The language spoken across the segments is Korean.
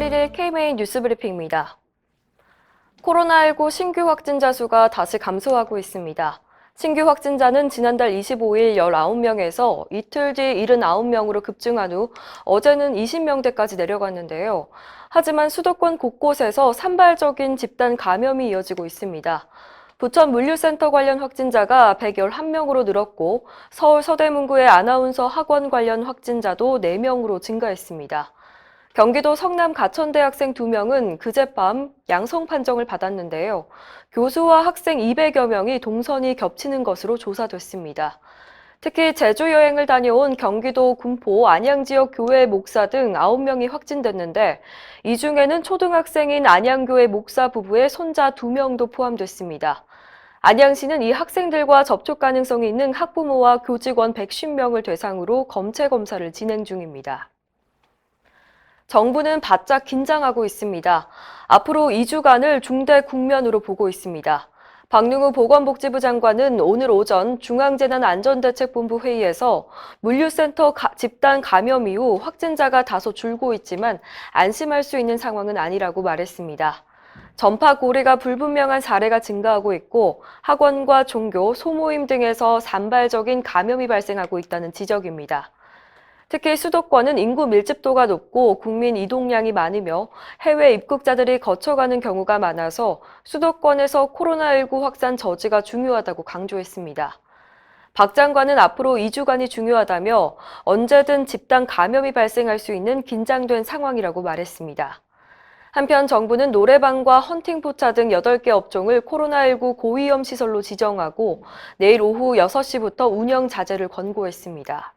6월 1일 K-메인 뉴스 브리핑입니다. 코로나19 신규 확진자 수가 다시 감소하고 있습니다. 신규 확진자는 지난달 25일 19명에서 이틀 뒤 79명으로 급증한 후 어제는 20명대까지 내려갔는데요. 하지만 수도권 곳곳에서 산발적인 집단 감염이 이어지고 있습니다. 부천 물류센터 관련 확진자가 111명으로 늘었고 서울 서대문구의 아나운서 학원 관련 확진자도 4명으로 증가했습니다. 경기도 성남 가천대 학생 2명은 그젯밤 양성 판정을 받았는데요. 교수와 학생 200여 명이 동선이 겹치는 것으로 조사됐습니다. 특히 제주 여행을 다녀온 경기도 군포 안양 지역 교회 목사 등 9명이 확진됐는데 이 중에는 초등학생인 안양교회 목사 부부의 손자 2명도 포함됐습니다. 안양시는 이 학생들과 접촉 가능성이 있는 학부모와 교직원 110명을 대상으로 검체 검사를 진행 중입니다. 정부는 바짝 긴장하고 있습니다. 앞으로 2주간을 중대 국면으로 보고 있습니다. 박능우 보건복지부 장관은 오늘 오전 중앙재난안전대책본부 회의에서 물류센터 가- 집단 감염 이후 확진자가 다소 줄고 있지만 안심할 수 있는 상황은 아니라고 말했습니다. 전파 고리가 불분명한 사례가 증가하고 있고 학원과 종교, 소모임 등에서 산발적인 감염이 발생하고 있다는 지적입니다. 특히 수도권은 인구 밀집도가 높고 국민 이동량이 많으며 해외 입국자들이 거쳐가는 경우가 많아서 수도권에서 코로나19 확산 저지가 중요하다고 강조했습니다. 박 장관은 앞으로 2주간이 중요하다며 언제든 집단 감염이 발생할 수 있는 긴장된 상황이라고 말했습니다. 한편 정부는 노래방과 헌팅포차 등 8개 업종을 코로나19 고위험 시설로 지정하고 내일 오후 6시부터 운영 자제를 권고했습니다.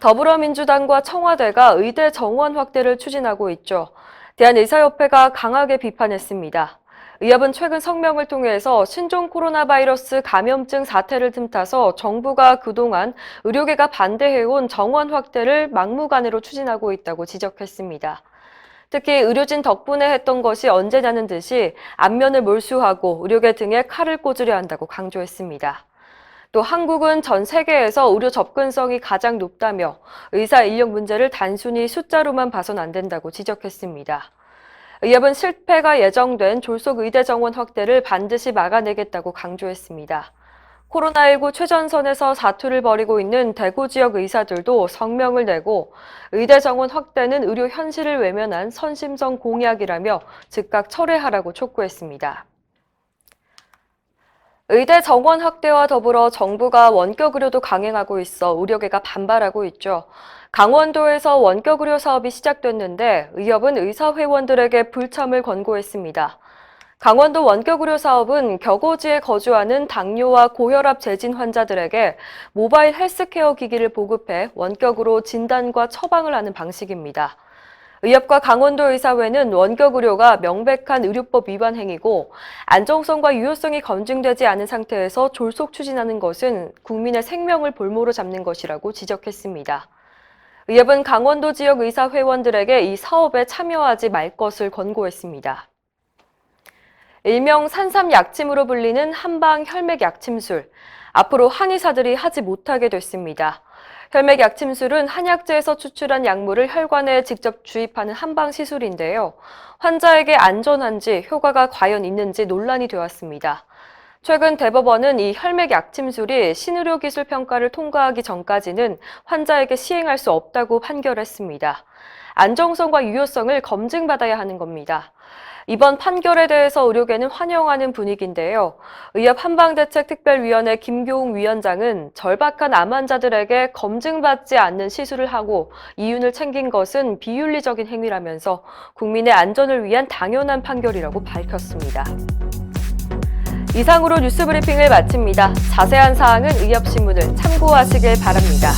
더불어민주당과 청와대가 의대 정원 확대를 추진하고 있죠. 대한의사협회가 강하게 비판했습니다. 의협은 최근 성명을 통해서 신종 코로나 바이러스 감염증 사태를 틈타서 정부가 그동안 의료계가 반대해온 정원 확대를 막무가내로 추진하고 있다고 지적했습니다. 특히 의료진 덕분에 했던 것이 언제냐는 듯이 안면을 몰수하고 의료계 등에 칼을 꽂으려 한다고 강조했습니다. 또 한국은 전 세계에서 의료 접근성이 가장 높다며 의사 인력 문제를 단순히 숫자로만 봐선 안 된다고 지적했습니다. 의협은 실패가 예정된 졸속 의대 정원 확대를 반드시 막아내겠다고 강조했습니다. 코로나19 최전선에서 사투를 벌이고 있는 대구 지역 의사들도 성명을 내고 의대 정원 확대는 의료 현실을 외면한 선심성 공약이라며 즉각 철회하라고 촉구했습니다. 의대 정원 확대와 더불어 정부가 원격 의료도 강행하고 있어 의료계가 반발하고 있죠. 강원도에서 원격 의료 사업이 시작됐는데 의협은 의사 회원들에게 불참을 권고했습니다. 강원도 원격 의료 사업은 격오지에 거주하는 당뇨와 고혈압 재진 환자들에게 모바일 헬스케어 기기를 보급해 원격으로 진단과 처방을 하는 방식입니다. 의협과 강원도 의사회는 원격 의료가 명백한 의료법 위반 행위고 안정성과 유효성이 검증되지 않은 상태에서 졸속 추진하는 것은 국민의 생명을 볼모로 잡는 것이라고 지적했습니다. 의협은 강원도 지역 의사 회원들에게 이 사업에 참여하지 말 것을 권고했습니다. 일명 산삼 약침으로 불리는 한방 혈맥 약침술. 앞으로 한의사들이 하지 못하게 됐습니다. 혈맥 약침술은 한약재에서 추출한 약물을 혈관에 직접 주입하는 한방 시술인데요. 환자에게 안전한지 효과가 과연 있는지 논란이 되었습니다. 최근 대법원은 이 혈맥 약침술이 신의료 기술 평가를 통과하기 전까지는 환자에게 시행할 수 없다고 판결했습니다. 안정성과 유효성을 검증받아야 하는 겁니다. 이번 판결에 대해서 의료계는 환영하는 분위기인데요. 의협 한방대책특별위원회 김교웅 위원장은 절박한 암 환자들에게 검증받지 않는 시술을 하고 이윤을 챙긴 것은 비윤리적인 행위라면서 국민의 안전을 위한 당연한 판결이라고 밝혔습니다. 이상으로 뉴스 브리핑을 마칩니다. 자세한 사항은 의협신문을 참고하시길 바랍니다.